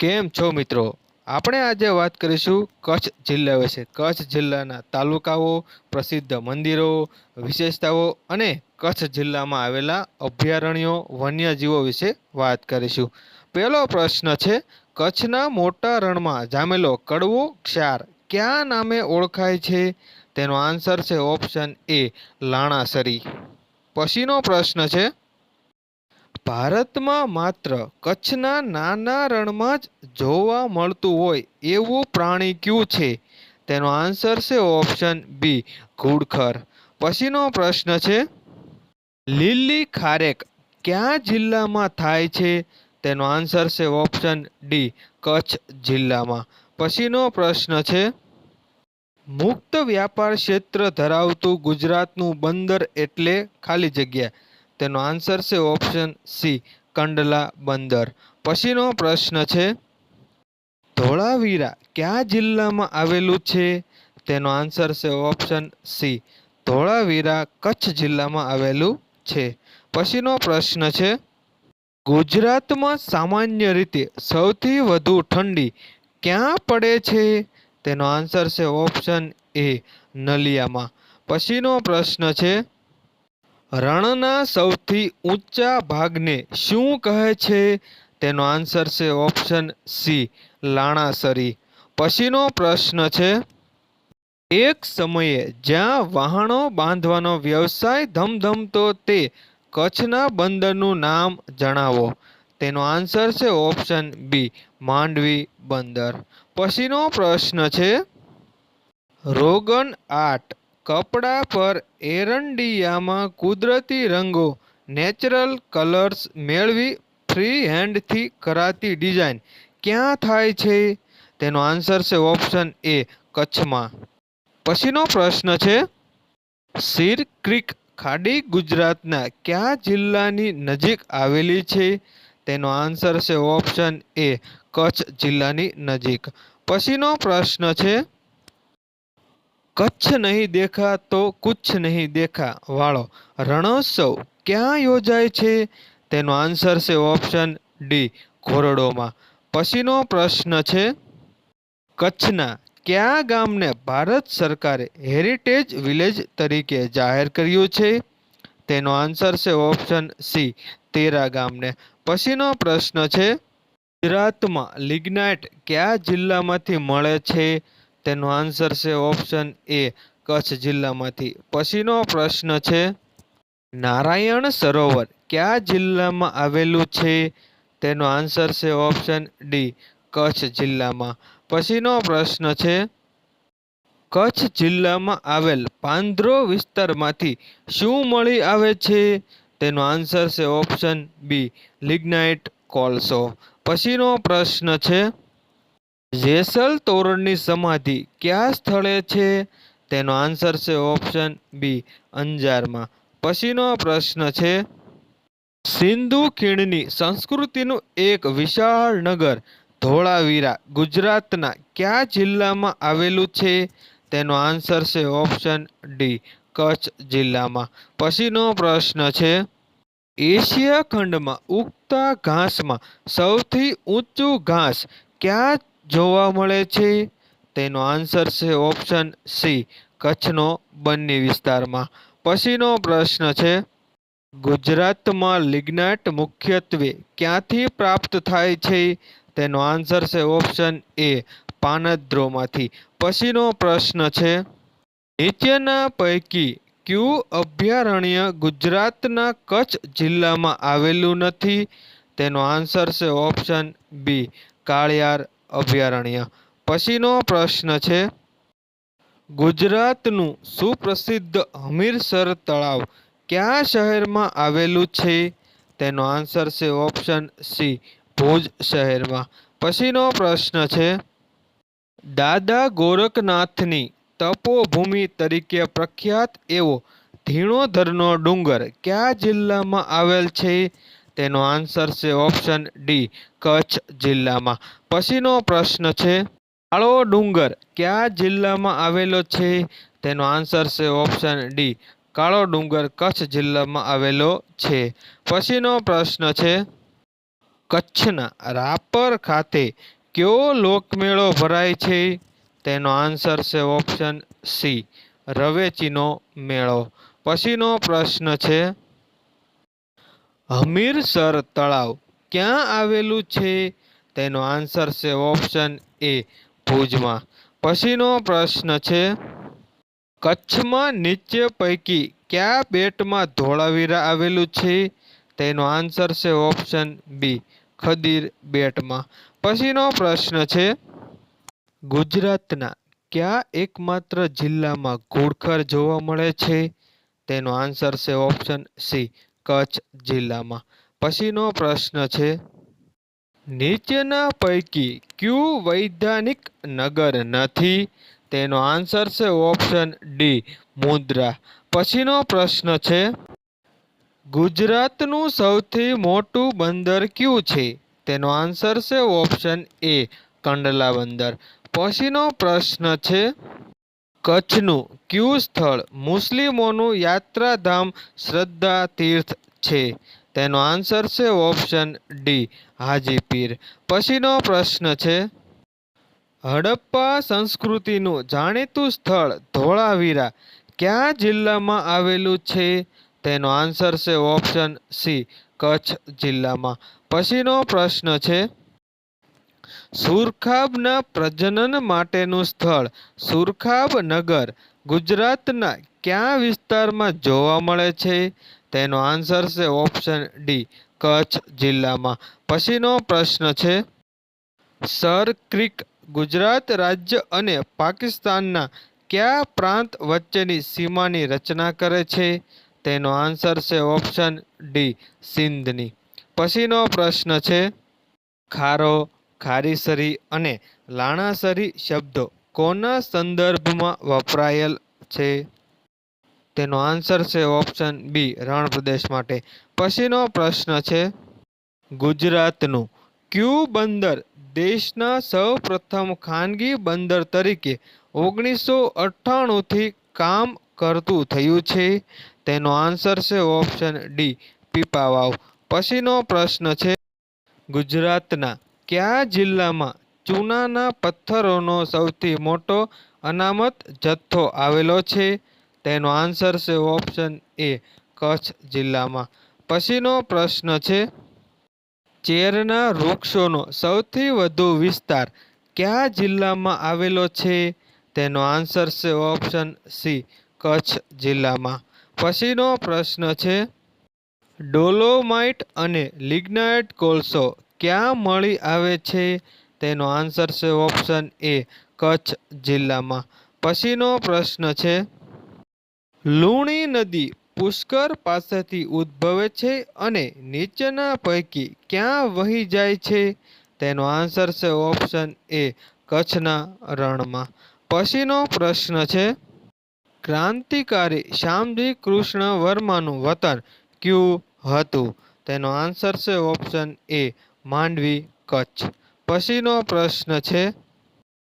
કેમ છો મિત્રો? આપણે આજે વાત કરીશું કચ્છ જિલ્લા વિશે. કચ્છ જિલ્લાના તાલુકાઓ, પ્રસિદ્ધ મંદિરો, વિશેષતાઓ અને કચ્છ જિલ્લામાં આવેલા અભયારણ્યો, વન્યજીવો વિશે વાત કરીશું. પહેલો પ્રશ્ન છે, કચ્છના મોટા રણમાં જામેલો કડવો ક્ષાર કયા નામે ઓળખાય છે? તેનો આન્સર છે ઓપ્શન એ, લાણાસરી. પછીનો પ્રશ્ન છે ભારતમાં માત્ર કચ્છના નાના રણમાં જ જોવા મળતું હોય એવું પ્રાણી કયું છે? તેનો આન્સર છે ઓપ્શન બી, ઘુડખર. પછીનો પ્રશ્ન છે, લીલી ખારેક કયા જિલ્લામાં થાય છે? તેનો આન્સર છે ઓપ્શન ડી, કચ્છ જિલ્લામાં. પછીનો પ્રશ્ન છે, મુક્ત વ્યાપાર ક્ષેત્ર ધરાવતું ગુજરાતનું બંદર એટલે ખાલી જગ્યા. તેનો આન્સર છે ઓપ્શન સી કંડલા બંદર. પછીનો પ્રશ્ન છે, ધોળાવીરા કયા જિલ્લામાં આવેલું છે? તેનો આન્સર છે ઓપ્શન સી ધોળાવીરા કચ્છ જિલ્લામાં આવેલું છે. પછીનો પ્રશ્ન છે, ગુજરાતમાં સામાન્ય રીતે સૌથી વધુ ઠંડી ક્યાં પડે છે? તેનો આન્સર છે ઓપ્શન એ નલિયામાં. પછીનો પ્રશ્ન છે રણના સૌથી ઊંચા ભાગને શું કહે છે? તેનો આન્સર છે ઓપ્શન સી, લાણાસરી. પછીનો પ્રશ્ન છે, એક સમયે જ્યાં વહાણો બાંધવાનો વ્યવસાય ધમધમતો તે કચ્છના બંદરનું નામ જણાવો. તેનો આન્સર છે ઓપ્શન બી, માંડવી બંદર. પછીનો પ્રશ્ન છે, રોગન આર્ટ. કપડા પર એરંડિયામાં કુદરતી રંગો, નેચરલ કલર્સ મેળવી ફ્રી હેન્ડથી કરાતી ડિઝાઇન. ક્યાં થાય છે? તેનો આન્સર છે ઓપ્શન એ, કચ્છમાં. પછીનો પ્રશ્ન છે સીર ક્રિક ખાડી ગુજરાતના કયા જિલ્લાની નજીક આવેલી છે? તેનો આન્સર છે ઓપ્શન એ, કચ્છ જિલ્લાની નજીક. પછીનો પ્રશ્ન છે કચ્છ નહીં દેખા તો કુછ નહીં દેખા વાળો રણોત્સવ ક્યાં યોજાય છે? તેનો આન્સર છે ઓપ્શન ડી ઘોરડોમાં. પછીનો પ્રશ્ન છે, કચ્છના કયા ગામને ભારત સરકારે હેરિટેજ વિલેજ તરીકે જાહેર કર્યું છે? તેનો આન્સર છે ઓપ્શન સી તેરા ગામને. પછીનો પ્રશ્ન છે, ગુજરાતમાં લિગ્નાઇટ કયા જિલ્લામાંથી મળે છે? તેનો આન્સર છે ઓપ્શન એ કચ્છ જિલ્લામાંથી. પછીનો પ્રશ્ન છે, નારાયણ સરોવર કયા જિલ્લામાં આવેલું છે? તેનો આન્સર છે ઓપ્શન ડી કચ્છ જિલ્લામાં. પછીનો પ્રશ્ન છે, કચ્છ જિલ્લામાં આવેલ પાંદરો વિસ્તારમાંથી શું મળી આવે છે? તેનો આન્સર છે ઓપ્શન બી લિગ્નાઇટ કોલસો. પછીનો પ્રશ્ન છે જેસલ તોરણની સમાધિ કયા સ્થળે છે? તેનો આન્સર છે ઓપ્શન બી, અંજારમાં. પછીનો પ્રશ્ન છે, સિંધુ ખીણની સંસ્કૃતિનું એક વિશાળ નગર, ધોળાવીરા, ગુજરાતના કયા જિલ્લામાં આવેલું છે? તેનો આન્સર છે ઓપ્શન ડી, કચ્છ જિલ્લામાં. પછીનો પ્રશ્ન છે, એશિયા ખંડમાં ઉગતા ઘાસમાં સૌથી ઊંચું ઘાસ ક્યાં જોવા મળે છે. તેનો આન્સર છે ઓપ્શન સી કચ્છનો બન્ની વિસ્તારમાં. પછીનો પ્રશ્ન છે, ગુજરાતમાં લિગ્નાઇટ મુખ્યત્વે ક્યાંથી પ્રાપ્ત થાય છે? તેનો આન્સર છે ઓપ્શન એ પાનદ્રોમાંથી. પછીનો પ્રશ્ન છે, નીચેના પૈકી ક્યુ અભયારણ્ય ગુજરાતના કચ્છ જિલ્લામાં આવેલું નથી? તેનો આન્સર છે ઓપ્શન બી કાળિયાર અભયારણ્ય. પછીનો પ્રશ્ન છે, ગુજરાતનું સુપ્રસિદ્ધ હમીરસર તળાવ કયા શહેરમાં આવેલું છે? તેનો આન્સર છે ઓપ્શન સી, ભુજ શહેરમાં. પછીનો પ્રશ્ન છે, દાદા ગોરખનાથની તપોભૂમિ તરીકે પ્રખ્યાત એવો ધીણોધરનો ડુંગર કયા જિલ્લામાં આવેલ છે? તેનો આન્સર છે ઓપ્શન ડી કચ્છ જિલ્લામાં. પછીનો પ્રશ્ન છે, કાળો ડુંગર કયા જિલ્લામાં આવેલો છે? તેનો આન્સર છે ઓપ્શન ડી કાળો ડુંગર કચ્છ જિલ્લામાં આવેલો છે. પછીનો પ્રશ્ન છે, કચ્છના રાપર ખાતે કયો લોકમેળો ભરાય છે? તેનો આન્સર છે ઓપ્શન સી રવેચીનો મેળો. પછીનો પ્રશ્ન છે હમીરસર તળાવ ક્યાં આવેલું છે? તેનો આન્સર છે ઓપ્શન એ ભુજમાં. પછીનો પ્રશ્ન છે, કચ્છમાં નીચે પૈકી કયા બેટમાં ધોળાવીરા આવેલું છે? તેનો આન્સર છે ઓપ્શન બી, ખદીર બેટમાં. પછીનો પ્રશ્ન છે, ગુજરાતના કયા એકમાત્ર જિલ્લામાં ઘુડખર જોવા મળે છે? તેનો આન્સર છે ઓપ્શન સી કચ્છ જિલ્લામાં? પછીનો પ્રશ્ન છે, નીચેના પૈકી કયું વૈધાનિક નગર નથી? તેનો આન્સર છે ઓપ્શન ડી, મુદ્રા. પછીનો પ્રશ્ન છે, ગુજરાતનું સૌથી મોટું બંદર કયું છે? તેનો આન્સર છે ઓપ્શન એ, કંડલા બંદર. પછીનો પ્રશ્ન છે, કચ્છનું કયું સ્થળ મુસ્લિમોનું યાત્રાધામ શ્રદ્ધા તીર્થ છે. તેનો આન્સર છે ઓપ્શન ડી હાજીપીર. પછીનો પ્રશ્ન છે, હડપ્પા સંસ્કૃતિનું જાણીતું સ્થળ ધોળાવીરા કયા જિલ્લામાં આવેલું છે? તેનો આન્સર છે ઓપ્શન સી કચ્છ જિલ્લામાં. પછીનો પ્રશ્ન છે, સુરખાબના પ્રજનન માટેનું સ્થળ સુરખાબ નગર ગુજરાતના કયા વિસ્તારમાં જોવા મળે છે? તેનો આન્સર છે ઓપ્શન ડી કચ્છ જિલ્લામાં. પછીનો પ્રશ્ન છે, સર, ક્રિક ગુજરાત રાજ્ય અને પાકિસ્તાનના કયા પ્રાંત વચ્ચેની સીમાની રચના કરે છે? તેનો આન્સર છે ઓપ્શન ડી સિંધની. પછીનો પ્રશ્ન છે, ખારો ખારીસરી અને લાણાસરી શબ્દો કોના સંદર્ભમાં વપરાયેલ છે? તેનો આન્સર છે ઓપ્શન બી રણ પ્રદેશ માટે. પછીનો પ્રશ્ન છે ગુજરાતનું. ક્યુ બંદર દેશના સૌપ્રથમ ખાનગી બંદર તરીકે ઓગણીસો અઠ્ઠાણુંથી કામ કરતું થયું છે? તેનો આન્સર છે ઓપ્શન ડી પીપાવાવ. પછીનો પ્રશ્ન છે ગુજરાતના કયા જિલ્લામાં ચૂનાના પથ્થરોનો સૌથી મોટો અનામત જથ્થો આવેલો છે? તેનો આન્સર છે ઓપ્શન એ કચ્છ જિલ્લામાં. પછીનો પ્રશ્ન છે, ચેરના વૃક્ષોનો સૌથી વધુ વિસ્તાર કયા જિલ્લામાં આવેલો છે? તેનો આન્સર છે ઓપ્શન સી કચ્છ જિલ્લામાં. પછીનો પ્રશ્ન છે, ડોલોમાઇટ અને લિગ્નાઇટ કોલસો ક્યાં મળી આવે છે? તેનો આન્સર છે ઓપ્શન એ કચ્છ જિલ્લામાં. પછીનો પ્રશ્ન છે લુણી નદી પુષ્કર પાસેથી ઉદ્ભવે છે અને નીચેના પૈકી ક્યાં વહી જાય છે? તેનો આન્સર છે ઓપ્શન એ કચ્છના રણમાં. પછીનો પ્રશ્ન છે, ક્રાંતિકારી શ્યામજી કૃષ્ણ વર્માનું વતન ક્યુ હતું? તેનો આન્સર છે ઓપ્શન એ માંડવી, કચ્છ. પછીનો પ્રશ્ન છે,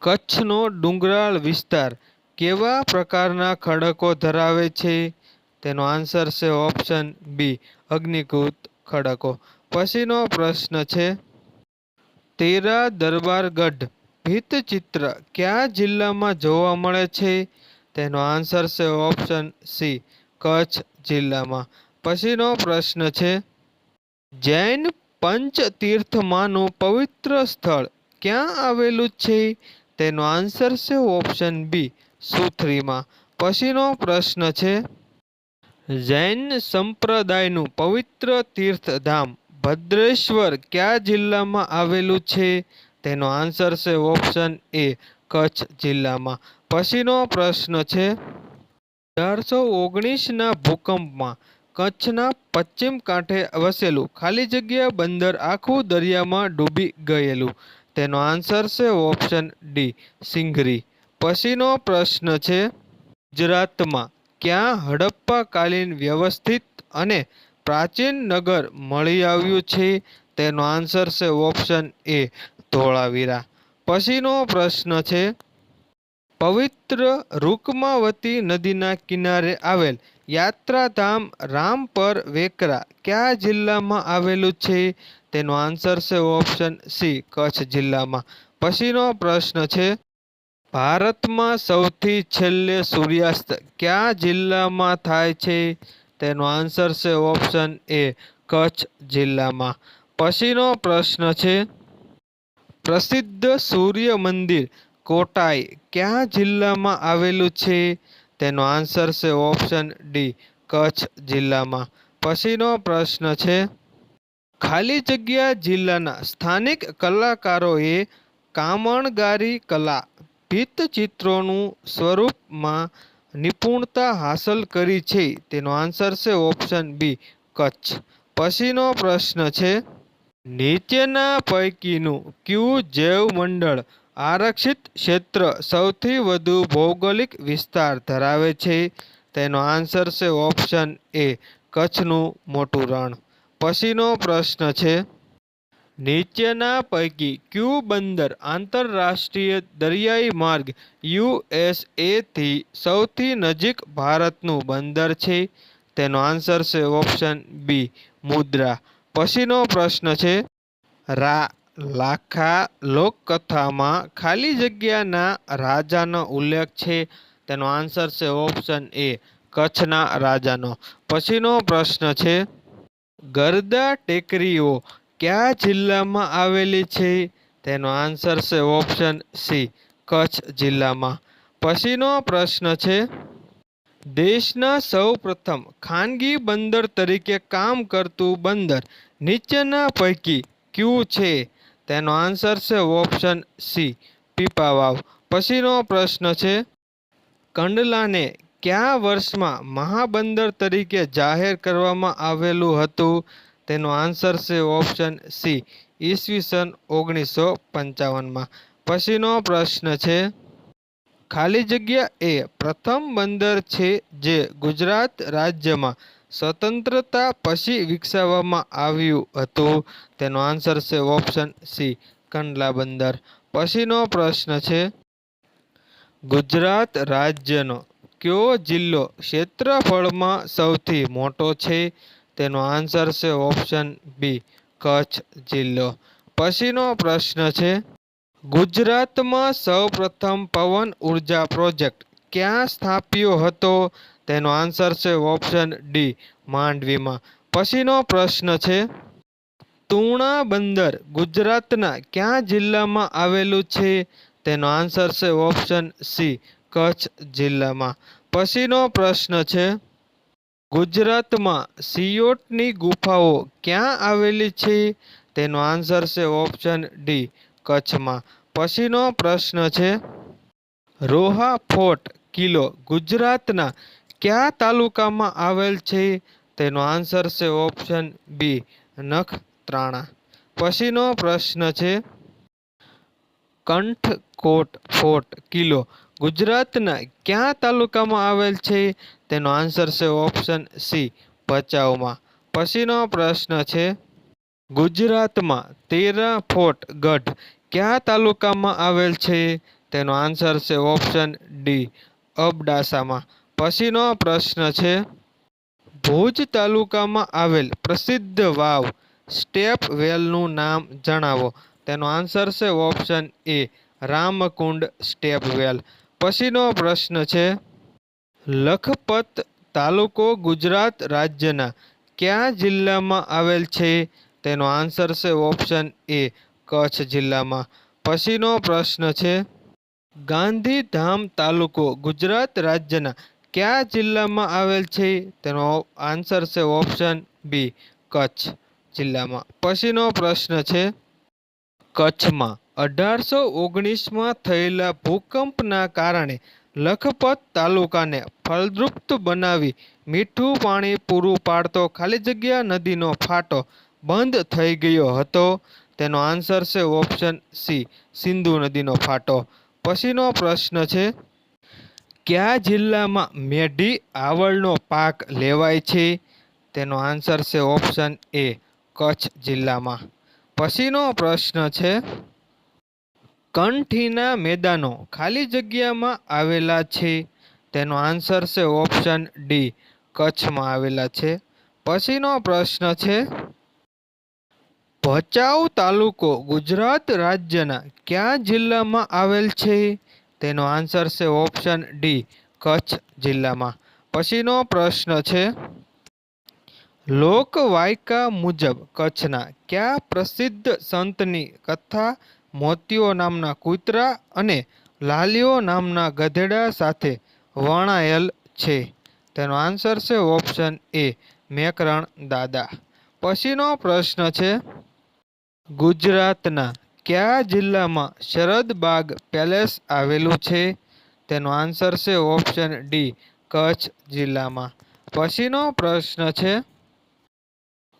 કચ્છનો ડુંગરાળ વિસ્તાર કેવા પ્રકારના ખડકો ધરાવે છે? તેનો આન્સર છે ઓપ્શન બી અગ્નિકૃત ખડકો. પછીનો પ્રશ્ન છે, તેરા દરબારગઢ ભીતચિત્ર કયા જિલ્લામાં જોવા મળે છે? તેનો આન્સર છે ઓપ્શન સી, કચ્છ જિલ્લામાં. પછીનો પ્રશ્ન છે, જૈન પંચતીર્થમાંનું પવિત્ર સ્થળ ક્યાં આવેલું છે? તેનો આન્સર છે ઓપ્શન બી સુથરીમાં. પછીનો પ્રશ્ન છે, જૈન સંપ્રદાયનું પવિત્ર તીર્થધામ ભદ્રેશ્વર કયા જિલ્લામાં આવેલું છે? તેનો આન્સર છે ઓપ્શન એ કચ્છ જિલ્લામાં. પછીનો પ્રશ્ન છે અઢારસો ઓગણીસના ભૂકંપમાં કચ્છના પશ્ચિમ કાંઠે વસેલું ખાલી જગ્યા બંદર આખું દરિયામાં ડૂબી ગયેલું. તેનો આન્સર છે ઓપ્શન ડી સિંઘરી પછીનો પ્રશ્ન છે ગુજરાતમાં ક્યાં હડપ્પાકાલીન વ્યવસ્થિત અને પ્રાચીન નગર મળી આવ્યું છે? તેનો આન્સર છે ઓપ્શન એ, ધોળાવીરા. પછીનો પ્રશ્ન છે, પવિત્ર રૂકમાવતી નદીના કિનારે આવેલ યાત્રાધામ રામપર વેકરા કયા જિલ્લામાં આવેલું છે? તેનો આન્સર છે ઓપ્શન સી, કચ્છ જિલ્લામાં. પછીનો પ્રશ્ન છે ભારતમાં સૌથી છેલ્લે સૂર્યાસ્ત કયા જિલ્લામાં થાય છે? તેનો આન્સર છે ઓપ્શન એ કચ્છ જિલ્લામાં. પછીનો પ્રશ્ન છે, પ્રસિદ્ધ સૂર્ય મંદિર કોટાઈ કયા જિલ્લામાં આવેલું છે? તેનો આન્સર છે ઓપ્શન ડી, કચ્છ જિલ્લામાં. પછીનો પ્રશ્ન છે, ખાલી જગ્યા જિલ્લાના સ્થાનિક કલાકારોએ કામણગારી કલા ભીંતચિત્રોનું સ્વરૂપમાં નિપુણતા હાંસલ કરી છે. તેનો આન્સર છે ઓપ્શન બી, કચ્છ. પછીનો પ્રશ્ન છે, નીચેના પૈકીનું ક્યુ જૈવમંડળ આરક્ષિત ક્ષેત્ર સૌથી વધુ ભૌગોલિક વિસ્તાર ધરાવે છે? તેનો આન્સર છે ઓપ્શન એ, કચ્છનું મોટું રણ. પછીનો પ્રશ્ન છે નીચેના પૈકી ક્યુ બંદર આંતરરાષ્ટ્રીય દરિયાઈ માર્ગ યુએસએથી સૌથી નજીક ભારતનું બંદર છે? તેનો આન્સર છે ઓપ્શન બી, મુદ્રા. પછીનો પ્રશ્ન છે, રા, લાખા લોકકથામાં ખાલી જગ્યાના રાજાનો ઉલ્લેખ છે? તેનો આન્સર છે ઓપ્શન એ, કચ્છના રાજાનો. પછીનો પ્રશ્ન છે, ગરદા ટેકરીઓ કયા જિલ્લામાં આવેલી છે? તેનો આન્સર છે ઓપ્શન સી, કચ્છ જિલ્લામાં. પછીનો પ્રશ્ન છે, દેશના સૌ પ્રથમ ખાનગી બંદર તરીકે કામ કરતું બંદર નીચેના પૈકી ક્યુ છે? તેનો આન્સર છે ઓપ્શન સી, પીપાવાવ. પછીનો પ્રશ્ન છે, કંડલાને કયા વર્ષમાં મહાબંદર તરીકે જાહેર કરવામાં આવેલું હતું? તેનો આન્સર છે ઓપ્શન સી ઈસવીસન ઓગણીસો પંચાવનમાં પછીનો પ્રશ્ન છે, ખાલી જગ્યા એ પ્રથમ બંદર છે જે ગુજરાત રાજ્યમાં સ્વતંત્રતા પછી વિકસાવવામાં આવ્યું હતું? તેનો આન્સર છે ઓપ્શન સી કંડલા બંદર. પછીનો પ્રશ્ન છે, ગુજરાત રાજ્યનો કયો જિલ્લો ક્ષેત્રફળમાં સૌથી મોટો છે? તેનો આન્સર છે ઓપ્શન બી કચ્છ જિલ્લો. પછીનો પ્રશ્ન છે, ગુજરાતમાં સૌપ્રથમ પવન ઊર્જા પ્રોજેક્ટ ક્યાં સ્થાપ્યો હતો? તેનો આન્સર છે ઓપ્શન ડી માંડવીમાં. પછીનો પ્રશ્ન છે, તુણા બંદર ગુજરાતના ક્યાં જિલ્લામાં આવેલું છે? તેનો આન્સર છે ઓપ્શન સી કચ્છ જિલ્લામાં. પછીનો પ્રશ્ન છે ગુજરાતમાં સિયોટની ગુફાઓ ક્યાં આવેલી છે? તેનો આન્સર છે ઓપ્શન ડી કચ્છમાં. પછીનો પ્રશ્ન છે, રોહા ફોર્ટ કિલ્લો ગુજરાતના કયા તાલુકામાં આવેલ છે? તેનો આન્સર છે ઓપ્શન બી નખત્રાણા. પછીનો પ્રશ્ન છે, કંઠકોટ ફોર્ટ કિલ્લો ગુજરાતના કયા તાલુકામાં આવેલ છે? તેનો આન્સર છે ઓપ્શન સી, ભચાઉમાં. પછીનો પ્રશ્ન છે, ગુજરાતમાં તેરા ફોર્ટ ગઢ કયા તાલુકામાં આવેલ છે? તેનો આન્સર છે ઓપ્શન ડી, અબડાસામાં. પછીનો પ્રશ્ન છે, ભુજ તાલુકામાં આવેલ પ્રસિદ્ધ વાવ સ્ટેપ વેલનું નામ જણાવો. તેનો આન્સર છે option A, Ramkund step well પછીનો પ્રશ્ન છે. લખપત તાલુકો ગુજરાત રાજ્યના કયા જિલ્લામાં આવેલ છે? તેનો આન્સર છે ઓપ્શન એ, કચ્છ જિલ્લામાં. પછીનો પ્રશ્ન છે, ગાંધીધામ તાલુકો ગુજરાત રાજ્યના કયા જિલ્લામાં આવેલ છે? તેનો આન્સર છે ઓપ્શન બી, કચ્છ જિલ્લામાં. પછીનો પ્રશ્ન છે, કચ્છમાં અઢારસો ઓગણીસમાં થયેલા ભૂકંપના કારણે લખપત તાલુકાને ફળદ્રુપ બનાવી મીઠું પાણી પૂરું પાડતો ખાલી જગ્યા નદીનો ફાટો બંધ થઈ ગયો હતો. તેનો આન્સર છે ઓપ્શન સી, સિંધુ નદીનો ફાટો. પછીનો પ્રશ્ન છે, કયા જિલ્લામાં મેઢી આવળનો પાક લેવાય છે? તેનો આન્સર છે ઓપ્શન એ, કચ્છ જિલ્લામાં. પછીનો પ્રશ્ન છે કંઠીના મેદાનો ખાલી જગ્યામાં આવેલા છે. તેનો આન્સર છે ઓપ્શન ડી, કચ્છમાં આવેલા છે. પછીનો પ્રશ્ન છે, ભચાઉ તાલુકો ગુજરાત રાજ્યના કયા જિલ્લામાં આવેલ છે? તેનો આન્સર છે ઓપ્શન ડી, કચ્છ જિલ્લામાં. પછીનો પ્રશ્ન છે, લોકવાયકા મુજબ કચ્છના કયા પ્રસિદ્ધ સંતની કથા મોતીઓ નામના કૂતરા અને લાલીઓ નામના ગધેડા સાથે વણાયેલ છે. તેનો આન્સર છે ઓપ્શન એ મેકરણ દાદા. પછીનો પ્રશ્ન છે, ગુજરાતના કયા જિલ્લામાં શરદબાગ પેલેસ આવેલું છે? તેનો આન્સર છે ઓપ્શન ડી કચ્છ જિલ્લામાં. પછીનો પ્રશ્ન છે,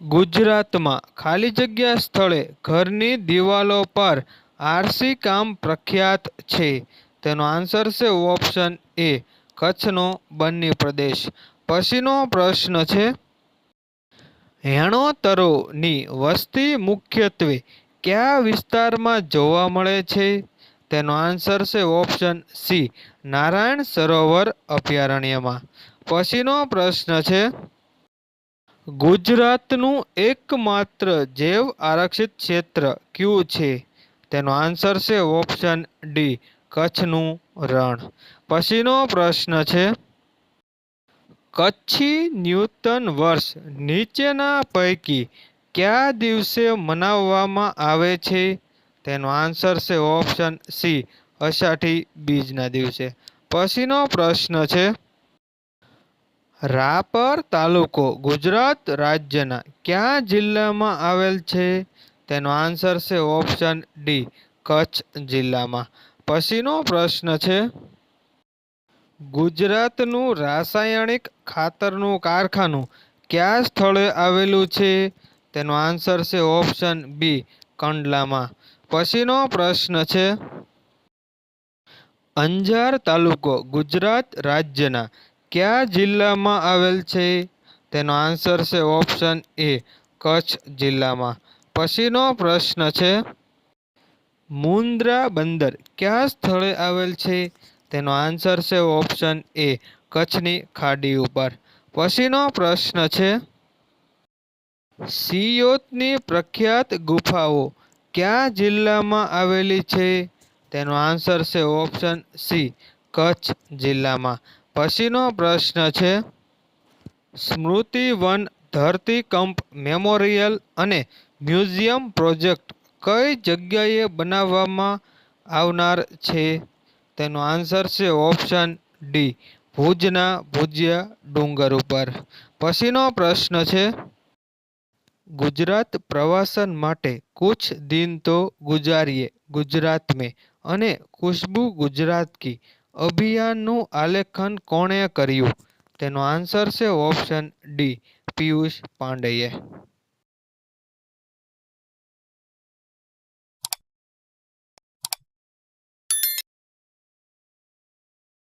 ગુજરાતમાં ખાલી જગ્યા સ્થળે ઘરની દિવાલો પર આરસી કામ પ્રખ્યાત છે. તેનો આન્સર છે ઓપ્શન એ કચ્છનો બન્ની પ્રદેશ. પછીનો પ્રશ્ન છે, હેણોતરોની વસ્તી મુખ્યત્વે કયા વિસ્તારમાં જોવા મળે છે? તેનો આન્સર છે ઓપ્શન સી નારાયણ સરોવર અભયારણ્યમાં. પછીનો પ્રશ્ન છે, ગુજરાતનું એકમાત્ર જૈવ આરક્ષિત ક્ષેત્ર કયું છે? તેનો આન્સર છે ઓપ્શન ડી કચ્છનું રણ. પછીનો પ્રશ્ન છે, કચ્છી ન્યૂતન વર્ષ નીચેના પૈકી કયા દિવસે મનાવવામાં આવે છે? તેનો આન્સર છે ઓપ્શન સી અષાઢી બીજના દિવસે. પછીનો પ્રશ્ન છે, રાપર તાલુકો ગુજરાત રાજ્યના કયા જિલ્લામાં આવેલ છે? તેનો આન્સર છે ઓપ્શન ડી કચ્છ જિલ્લામાં. પછીનો પ્રશ્ન છે, ગુજરાતનું રાસાયણિક ખાતરનું કારખાનું કયા સ્થળે આવેલું છે? તેનો આન્સર છે ઓપ્શન બી કંડલામાં. પછીનો પ્રશ્ન છે, અંજાર તાલુકો ગુજરાત રાજ્યના કયા જિલ્લામાં આવેલ છે? તેનો આન્સર છે ઓપ્શન એ કચ્છ જિલ્લામાં. પછીનો પ્રશ્ન છે મુન્દ્રા બંદર કયા સ્થળે આવેલ છે? તેનો આન્સર છે ઓપ્શન એ, કચ્છની ખાડી ઉપર. પછીનો પ્રશ્ન છે, સિયોતની પ્રખ્યાત ગુફાઓ કયા જિલ્લામાં આવેલી છે? તેનો આન્સર છે ઓપ્શન સી, કચ્છ જિલ્લામાં. પછીનો પ્રશ્ન છે, સ્મૃતિવન ધરતીકંપ મેમોરિયલ અને મ્યુઝિયમ પ્રોજેક્ટ કઈ જગ્યાએ બનાવવામાં આવનાર છે? તેનો આન્સર છે ઓપ્શન ડી, ભુજના ભુજિયા ડુંગર ઉપર. પછીનો પ્રશ્ન છે, ગુજરાત પ્રવાસન માટે કુછ દિન તો ગુજારીએ ગુજરાત મેં અને ખુશ્બુ ગુજરાત કી. અભિયાનનું આલેખન કોણે કર્યું? તેનો આન્સર છે ઓપ્શન ડી, પિયુષ પાંડેએ.